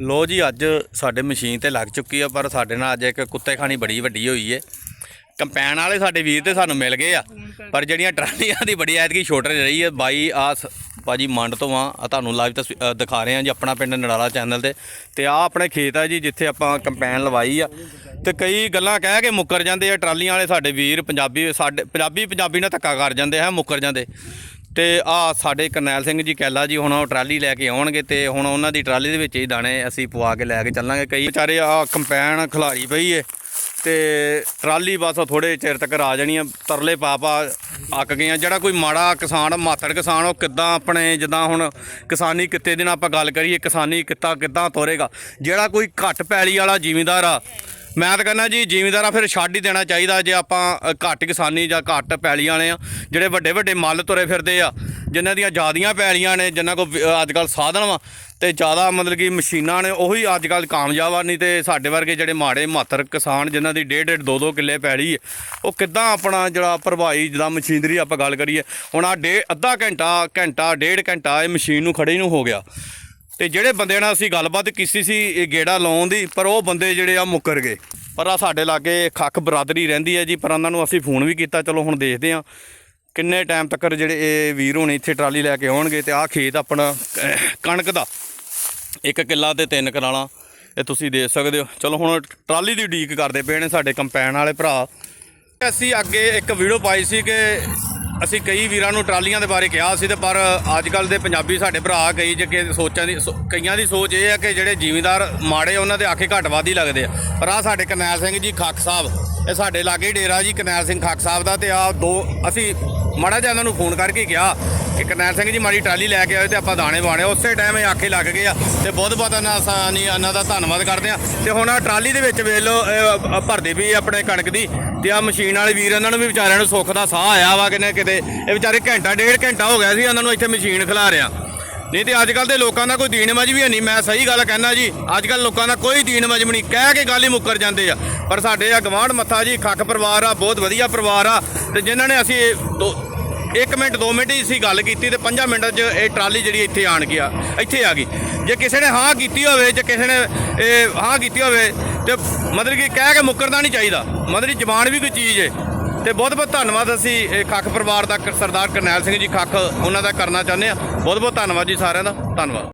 ਲੋ ਜੀ, ਅੱਜ ਸਾਡੇ ਮਸ਼ੀਨ ਤੇ ਲੱਗ ਚੁੱਕੀ ਆ, ਪਰ ਸਾਡੇ ਨਾਲ ਅੱਜ ਇੱਕ ਕੁੱਤੇ ਖਾਣੀ ਬੜੀ ਵੱਡੀ ਹੋਈ ਏ। ਕੰਪੈਨ ਵਾਲੇ ਸਾਡੇ ਵੀਰ ਤੇ ਸਾਨੂੰ ਮਿਲ ਗਏ ਆ, ਪਰ ਜਿਹੜੀਆਂ ਟਰਾਲੀਆਂ ਦੀ ਬੜੀ ਐਤਕੀ ਛੋਟ ਰਹੀ ਹੈ ਬਾਈ, ਆ ਭਾਜੀ ਮੰਡ ਤੋਂ ਆ ਤੁਹਾਨੂੰ ਲਾਈਵ ਤਸਵੀ- ਦਿਖਾ ਰਹੇ ਆ ਜੀ ਆਪਣਾ ਪਿੰਡ ਨੜਾਲਾ ਚੈਨਲ ਤੇ। ਤੇ ਆ ਆਪਣੇ ਖੇਤ ਆ ਜੀ, ਜਿੱਥੇ ਆਪਾਂ ਕੰਪੈਨ ਲਵਾਈ ਆ। ਤੇ ਕਈ ਗੱਲਾਂ ਕਹਿ ਕੇ ਮੁੱਕਰ ਜਾਂਦੇ ਆ, ਟਰਾਲੀਆਂ ਵਾਲੇ ਸਾਡੇ ਵੀਰ ਪੰਜਾਬੀ, ਸਾਡੇ ਪੰਜਾਬੀ ਪੰਜਾਬੀ ਨਾਲ ਧੱਕਾ ਕਰ ਜਾਂਦੇ ਆ, ਮੁੱਕਰ ਜਾਂਦੇ। ਤੇ ਆ ਸਾਡੇ ਕਰਨੈਲ ਸਿੰਘ ਜੀ ਕੈਲਾ ਜੀ ਹੁਣ ਉਹ ਟਰਾਲੀ ਲੈ ਕੇ ਆਉਣਗੇ ਤੇ ਹੁਣ ਉਹਨਾਂ ਦੀ ਟਰਾਲੀ ਦੇ ਵਿੱਚ ਹੀ ਦਾਣੇ ਅਸੀਂ ਪਵਾ ਕੇ ਲੈ ਕੇ ਚੱਲਾਂਗੇ। ਕਈ ਵਿਚਾਰੇ ਆ ਕੰਪੈਨ ਖਿਲਾਰੀ ਪਈ ਏ ਤੇ ਟਰਾਲੀ ਬਸ ਥੋੜੇ ਚਿਰ ਤੱਕ ਆ ਜਾਣੀ ਆ, ਤਰਲੇ ਪਾ ਪਾ ਅੱਕ ਗਏ ਆ। ਜਿਹੜਾ ਕੋਈ ਮਾੜਾ ਕਿਸਾਨ, ਮਾਤੜ ਕਿਸਾਨ, ਉਹ ਕਿੱਦਾਂ ਆਪਣੇ ਜਿੱਦਾਂ ਹੁਣ ਕਿਸਾਨੀ ਕਿੱਤੇ ਦੇ ਨਾਲ ਆਪਾਂ ਗੱਲ ਕਰੀਏ, ਕਿਸਾਨੀ ਕਿੱਤਾ ਕਿੱਦਾਂ ਤੋਰੇਗਾ? ਜਿਹੜਾ ਕੋਈ ਘੱਟ ਪੈਲੀ ਵਾਲਾ ਜ਼ਿਮੀਂਦਾਰ ਆ ਮੈਂ ਤਾਂ ਕਹਿੰਦਾ ਜੀ, ਜ਼ਿਮੀਂਦਾਰਾਂ ਫਿਰ ਛੱਡ ਹੀ ਦੇਣਾ ਚਾਹੀਦਾ ਜੇ ਆਪਾਂ ਘੱਟ ਕਿਸਾਨੀ ਜਾਂ ਘੱਟ ਪੈਲੀ ਵਾਲੇ ਆ, ਜਿਹੜੇ ਵੱਡੇ ਵੱਡੇ ਮੱਲ ਤੁਰੇ ਫਿਰਦੇ ਆ, ਜਿਨ੍ਹਾਂ ਦੀਆਂ ਜ਼ਿਆਦੀਆਂ ਪੈਲੀਆਂ ਨੇ, ਜਿਨ੍ਹਾਂ ਕੋਲ ਅੱਜ ਕੱਲ ਸਾਧਨ ਵਾ, ਤੇ ਜ਼ਿਆਦਾ ਮਤਲਬ ਕਿ ਮਸ਼ੀਨਾਂ ਨੇ, ਉਹੀ ਅੱਜ ਕੱਲ ਕਾਮਯਾਬ ਆ, ਨਹੀਂ ਤੇ ਸਾਡੇ ਵਰਗੇ ਜਿਹੜੇ ਮਾੜੇ ਮਾਤਰ ਕਿਸਾਨ, ਜਿਨ੍ਹਾਂ ਦੀ ਡੇਢ ਡੇਢ ਦੋ ਦੋ ਕਿੱਲੇ ਪੈਲੀ ਹੈ ਉਹ ਕਿੱਦਾਂ ਆਪਣਾ ਜਿਹੜਾ ਭਰਵਾਈ ਜਿਹਦਾ ਮਸ਼ੀਨਰੀ ਆਪਾਂ ਗੱਲ ਕਰੀਏ, ਹੁਣ ਆ ਡੇ ਅੱਧਾ ਘੰਟਾ ਘੰਟਾ, ਡੇਢ ਘੰਟਾ ਇਹ ਮਸ਼ੀਨ ਨੂੰ ਖੜੇ ਨੂੰ ਹੋ ਗਿਆ। ਤੇ ਜਿਹੜੇ ਬੰਦੇ ਨਾਲ ਅਸੀਂ ਗੱਲਬਾਤ ਕੀਤੀ ਸੀ, ਇਹ ਗੇੜਾ ਲਾਉਣ ਦੀ, ਪਰ ਉਹ ਬੰਦੇ ਜਿਹੜੇ ਆ ਮੁੱਕਰ ਗਏ। ਪਰ ਆ ਸਾਡੇ ਲਾਗੇ ਖੱਖ ਬਰਾਦਰੀ ਰਹਿੰਦੀ ਹੈ ਜੀ, ਪਰ ਉਹਨਾਂ ਨੂੰ ਅਸੀਂ ਫੋਨ ਵੀ ਕੀਤਾ, ਚਲੋ ਹੁਣ ਦੇਖਦੇ ਆ ਕਿੰਨੇ ਟਾਈਮ ਤੱਕ ਜਿਹੜੇ ਇਹ ਵੀਰ ਹੋਣੇ ਇੱਥੇ ਟਰਾਲੀ ਲੈ ਕੇ ਆਉਣਗੇ ਤੇ ਆਹ ਖੇਤ ਆਪਣਾ ਕਣਕ ਦਾ ਇੱਕ ਕਿੱਲਾ ਤੇ ਤਿੰਨ ਕਰਾਲਾ ਇਹ ਤੁਸੀਂ ਦੇਖ ਸਕਦੇ ਹੋ। ਚਲੋ ਹੁਣ ਟਰਾਲੀ ਦੀ ਉਡੀਕ ਕਰਦੇ ਪਏ ਨੇ ਸਾਡੇ ਕੰਪੈਨ ਵਾਲੇ ਭਰਾ। ਅਸੀਂ ਅੱਗੇ ਇੱਕ ਵੀਡੀਓ ਪਾਈ ਸੀ ਕਿ ਅਸੀਂ ਕਈ ਵੀਰਾਂ ਨੂੰ ਟਰਾਲੀਆਂ ਦੇ ਬਾਰੇ ਕਿਹਾ ਸੀ ਤੇ ਪਰ ਅੱਜ ਕੱਲ ਦੇ ਪੰਜਾਬੀ ਸਾਡੇ ਭਰਾ ਕਈ ਜੇ ਸੋਚਾਂ ਦੀ ਸੋ- ਕਈਆਂ ਦੀ ਸੋਚ ਇਹ ਹੈ ਕਿ ਜਿਹੜੇ ਜ਼ਿਮੀਂਦਾਰ ਮਾੜੇ ਉਹਨਾਂ ਦੇ ਆਖੇ ਘੱਟ ਵੱਧ ਹੀ ਲੱਗਦੇ ਆ। ਪਰ ਆ ਸਾਡੇ ਕਰਨੈਲ ਸਿੰਘ ਜੀ ਖੱਕ ਸਾਹਿਬ, ਇਹ ਸਾਡੇ ਲਾਗੇ ਹੀ ਡੇਰਾ ਜੀ ਕਰਨੈਲ ਸਿੰਘ ਖੱਕ ਸਾਹਿਬ ਦਾ ਤੇ ਆ ਦੋ ਅਸੀਂ ਮਾੜਾ ਜਿਹਾ ਇਹਨਾਂ ਨੂੰ ਫੋਨ ਕਰਕੇ ਕਿਹਾ ਕਿ ਕਰਨੈਲ ਸਿੰਘ ਜੀ ਮਾੜੀ ਟਰਾਲੀ ਲੈ ਕੇ ਆਏ ਤੇ ਆਪਾਂ ਦਾਣੇ ਬਾਣੇ ਉਸੇ ਟਾਈਮ ਇਹ ਆਖੇ ਲੱਗ ਗਏ ਆ ਤੇ ਬਹੁਤ ਬਹੁਤ ਇਹਨਾਂ ਆਸਾਨੀ ਇਹਨਾਂ ਦਾ ਧੰਨਵਾਦ ਕਰਦੇ ਆ। ਤੇ ਹੁਣ ਆ ਟਰਾਲੀ ਦੇ ਵਿੱਚ ਵੇਖ ਲਓ ਇਹ, ਅ, ਭਰਦੇ ਵੀ ਆਪਣੇ ਕਣਕ ਦੀ ਤੇ ਆ ਮਸ਼ੀਨ ਵਾਲੇ ਵੀਰ ਇਹਨਾਂ ਨੂੰ ਵੀ ਵਿਚਾਰਿਆਂ ਨੂੰ ਸੁੱਖ ਦਾ ਸਾਹ ਆਇਆ ਵਾ ਕਿਨੇ ਕਿਤੇ। ਇਹ ਵਿਚਾਰੇ ਘੰਟਾ ਡੇਢ ਘੰਟਾ ਹੋ ਗਿਆ ਸੀ ਇਹਨਾਂ ਨੂੰ ਇੱਥੇ ਮਸ਼ੀਨ ਖਿਲਾ ਰਿਆ। ਨਹੀਂ ਤੇ ਅੱਜ ਕੱਲ ਦੇ ਲੋਕਾਂ ਦਾ ਕੋਈ ਦੀਨ ਮਜਬੀ ਹੈ ਨਹੀਂ ਮੈਂ ਸਹੀ ਗੱਲ ਕਹਿਣਾ ਜੀ। ਅੱਜ ਕੱਲ ਲੋਕਾਂ ਦਾ ਕੋਈ ਦੀਨ ਵੀ ਨਹੀਂ ਕਹਿ ਕੇ ਗੱਲ ਹੀ ਮੁੱਕਰ ਜਾਂਦੇ ਆ। ਪਰ ਸਾਡੇ ਆ ਗਵਾਂਢ ਮੱਥਾ ਜੀ ਖੱਕ ਪਰਿਵਾਰ ਆ ਬਹੁਤ ਵਧੀਆ ਪਰਿਵਾਰ ਆ। ਤੇ ਜਿਨ੍ਹਾਂ ਨੇ ਅਸੀਂ ਦੋ 1 ਮਿੰਟ 2 ਮਿੰਟ ਹੀ ਅਸੀਂ ਗੱਲ ਕੀਤੀ ਤੇ 5 ਮਿੰਟਾਂ 'ਚ ਇਹ ਟਰਾਲੀ ਜਿਹੜੀ ਇੱਥੇ ਆਣ ਗਿਆ, ਇੱਥੇ ਆ ਗਈ। ਜੇ ਕਿਸੇ ਨੇ ਹਾਂ ਕੀਤੀ ਹੋਵੇ, ਜੇ ਕਿਸੇ ਨੇ ਇਹ ਹਾਂ ਕੀਤੀ ਹੋਵੇ, ਤੇ ਮਤਲਬ ਕਿ ਕਹਿ ਕੇ ਮੁੱਕਰਨਾ ਨਹੀਂ ਚਾਹੀਦਾ। ਮਤਲਬ ਕਿ ਜ਼ਬਾਨ ਵੀ ਕੋਈ ਚੀਜ਼ ਏ। ਤੇ ਬਹੁਤ ਬਹੁਤ ਧੰਨਵਾਦ ਅਸੀਂ, ਇਹ ਖੱਖ ਪਰਿਵਾਰ ਦਾ ਸਰਦਾਰ ਕਰਨੈਲ ਸਿੰਘ ਜੀ ਖੱਖ, ਉਹਨਾਂ ਦਾ ਕਰਨਾ ਚਾਹੁੰਦੇ ਆ ਬਹੁਤ ਬਹੁਤ ਧੰਨਵਾਦ ਜੀ ਸਾਰਿਆਂ ਦਾ। ਧੰਨਵਾਦ।